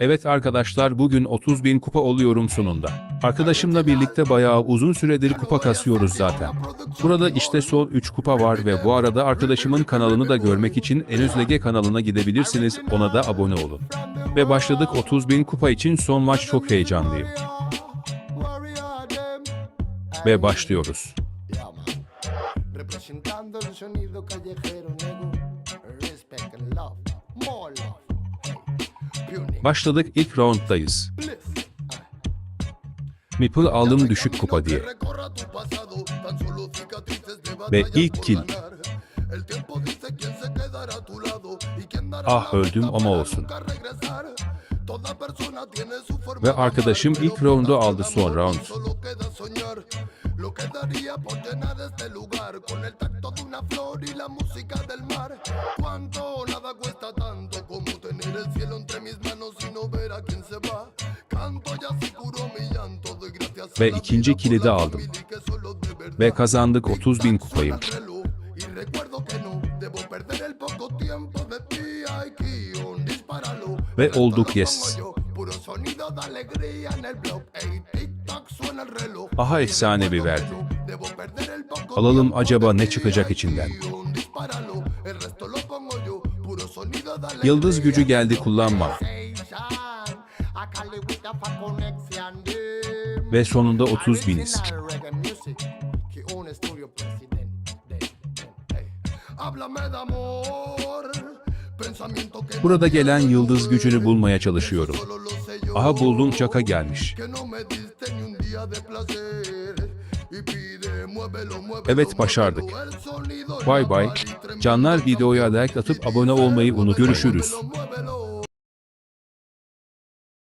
Evet arkadaşlar bugün 30 bin kupa oluyorum sonunda. Arkadaşımla birlikte bayağı uzun süredir kupa kasıyoruz zaten. Burada işte son 3 kupa var ve bu arada arkadaşımın kanalını da görmek için Enüzlege kanalına gidebilirsiniz ona da abone olun. Ve başladık 30 bin kupa için son maç çok heyecanlıyım. Ve başlıyoruz. Representando el sonido callejero, nego. Respect and love. More love. Başladık ilk rounddayız. Meeple aldım düşük kupa diye. Ve ilk kill. Ah öldüm ama olsun. Ve arkadaşım ilk roundu aldı son round. Ve ikinci vida por kili de la aldım. Ve kazandık 30 bin kupayı. Ve olduk yes. Aha efsane bir verdi. Alalım acaba ne çıkacak içinden. Yıldız gücü geldi kullanma. Ve sonunda 30 biniz. Burada gelen yıldız gücünü bulmaya çalışıyorum. Aha buldum çaka gelmiş. Evet başardık. Bay bay. Canlar videoya like atıp abone olmayı unut. Görüşürüz.